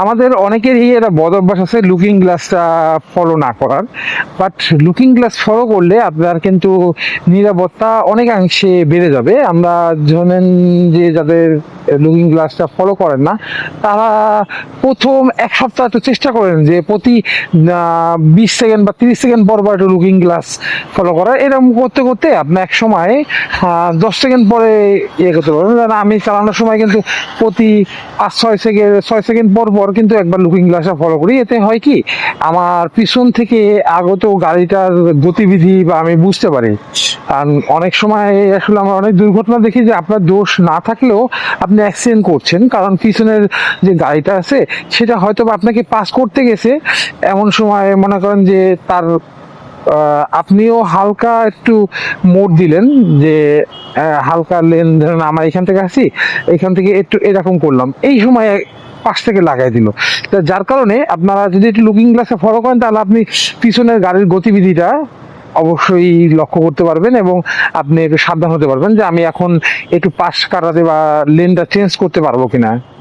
আমাদের অনেকেরই এটা বদ অভ্যাস আছে লুকিং গ্লাসটা ফলো না করার। বাট লুকিং গ্লাস ফলো করলে আপনার কিন্তু নিরাপত্তা অনেকাংশে বেড়ে যাবে। আমরা জানেন যে যাদের লুকিং গ্লাসটা ফলো করেন না, তারা প্রথম এক সপ্তাহ একটু চেষ্টা করেন যে প্রতি বিশ সেকেন্ড বা তিরিশ সেকেন্ড পর একটু লুকিং গ্লাস ফলো করার। এরকম করতে করতে আপনি এক সময় দশ সেকেন্ড পরে ইয়ে করতে পারবেন। আমি চালানোর সময় কিন্তু প্রতি পাঁচ, ছয় সেকেন্ড ছয় সেকেন্ড পর পর কিন্তু একবার লুকিং গ্লাসটা ফলো করি। এতে হয় কি, আমার পিছন থেকে আগত গাড়িটার গতিবিধি বা আমি বুঝতে পারি। কারণ অনেক সময় আসলে আমরা অনেক দুর্ঘটনা দেখি যে আপনার দোষ না থাকলেও আপনি অ্যাক্সিডেন্ট করছেন, কারণ পিছনের যে গাড়িটা আছে, সেটা হয়তো আপনাকে পাস করতে গেছে। এমন সময় মনে করেন যে তার আপনিও হালকা একটু মোড় দিলেন, যে হালকা লেন ধরেন আমরা এখান থেকে আসি, এখান থেকে একটু এরকম করলাম। এই সময় পাশ থেকে লাগাই দিল। যার কারণে আপনারা যদি একটু লুকিং গ্লাসে ফলো করেন, তাহলে আপনি পিছনের গাড়ির গতিবিধিটা অবশ্যই লক্ষ্য করতে পারবেন এবং আপনি একটু সাবধান হতে পারবেন যে আমি এখন একটু পাশ কাটাতে বা লেনটা চেঞ্জ করতে পারব কিনা।